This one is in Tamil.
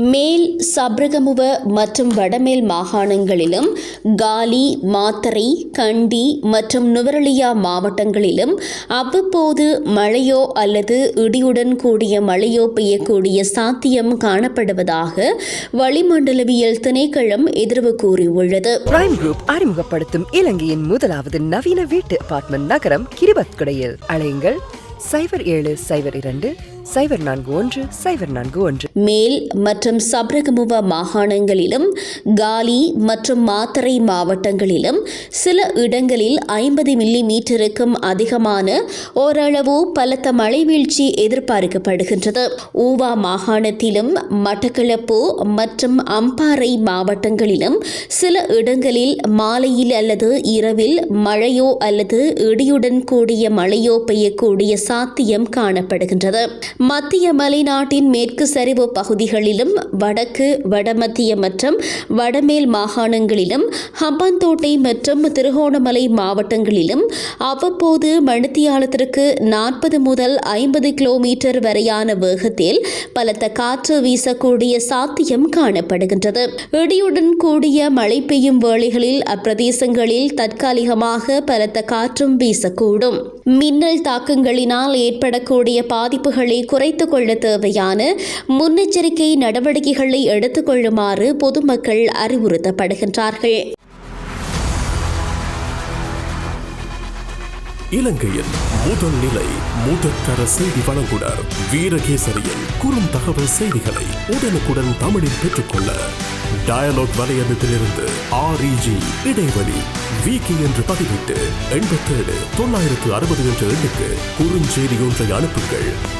மேல் சப்ரகமுவ மற்றும் வடமேல் மாகாணங்களிலும் காலி மாத்தரை கண்டி மற்றும் நுவரலியா மாவட்டங்களிலும் அவ்வப்போது மழையோ அல்லது இடியுடன் கூடிய மழையோ பெய்யக்கூடிய சாத்தியம் காணப்படுவதாக வளிமண்டலவியல் திணைக்களம் எதிர்வு கூறியுள்ளது. பிரைம் குரூப் அறிமுகப்படுத்தும் இலங்கையின் முதலாவது நவீன வீட்டு அபார்ட்மெண்ட் நகரம் கிரிபத்குடையில். அலையுங்கள். சைபர் ஏழு சைபர் இரண்டு சைபர் நான்கு ஒன்று சைபர் நான்கு ஒன்று. மேல் மற்றும் சப்ரகமுவ மாகாணங்களிலும் காலி மற்றும் மாத்தறை மாவட்டங்களிலும் சில இடங்களில் ஐம்பது மில்லி மீட்டருக்கும் அதிகமான ஓரளவு பலத்த மழை வீழ்ச்சி எதிர்பார்க்கப்படுகின்றது. ஊவா மாகாணத்திலும் மட்டக்களப்பு மற்றும் அம்பாறை மாவட்டங்களிலும் சில இடங்களில் மாலையில் அல்லது இரவில் மழையோ அல்லது இடியுடன் கூடிய மழையோ பெய்யக்கூடிய சாத்தியம் காணப்படுகின்றது. மத்திய மலைநாட்டின் மேற்கு சரிவு பகுதிகளிலும் வடக்கு வடமத்திய மற்றும் வடமேல் மாகாணங்களிலும் ஹம்பாந்தோட்டை மற்றும் திருகோணமலை மாவட்டங்களிலும் அவ்வப்போது மணித்தியாலத்திற்கு நாற்பது முதல் ஐம்பது கிலோமீட்டர் வரையான வேகத்தில் பலத்த காற்று வீசக்கூடிய சாத்தியம் காணப்படுகின்றது. இடியுடன் கூடிய மழை பெய்யும் வேளைகளில் அப்பிரதேசங்களில் தற்காலிகமாக பலத்த காற்றும் வீசக்கூடும். மின்னல் தாக்கங்களினால் ஏற்படக்கூடிய பாதிப்புகளை குறைத்துக் கொள்ள தேவையான முன்னெச்சரிக்கை நடவடிக்கைகளை எடுத்துக்கொள்ளுமாறு பொதுமக்கள் அறிவுறுத்தப்படுகின்றார்கள். இலங்கையின் முதல் நிலை முதற்கர செய்தி வழங்குனர் வீரகேசரியின் குறும் தகவல் செய்திகளை உடனுக்குடன் தமிழில் பெற்றுக்கொள்ள டயலாக் வலையமைப்பிலிருந்து ஆர்இஜி இடைவெளி விகி என்று பதிவிட்டு எண்பத்தேழு தொள்ளாயிரத்து அறுபது என்ற எண்ணுக்கு குறுஞ்செய்தி ஒன்றை அனுப்புங்கள்.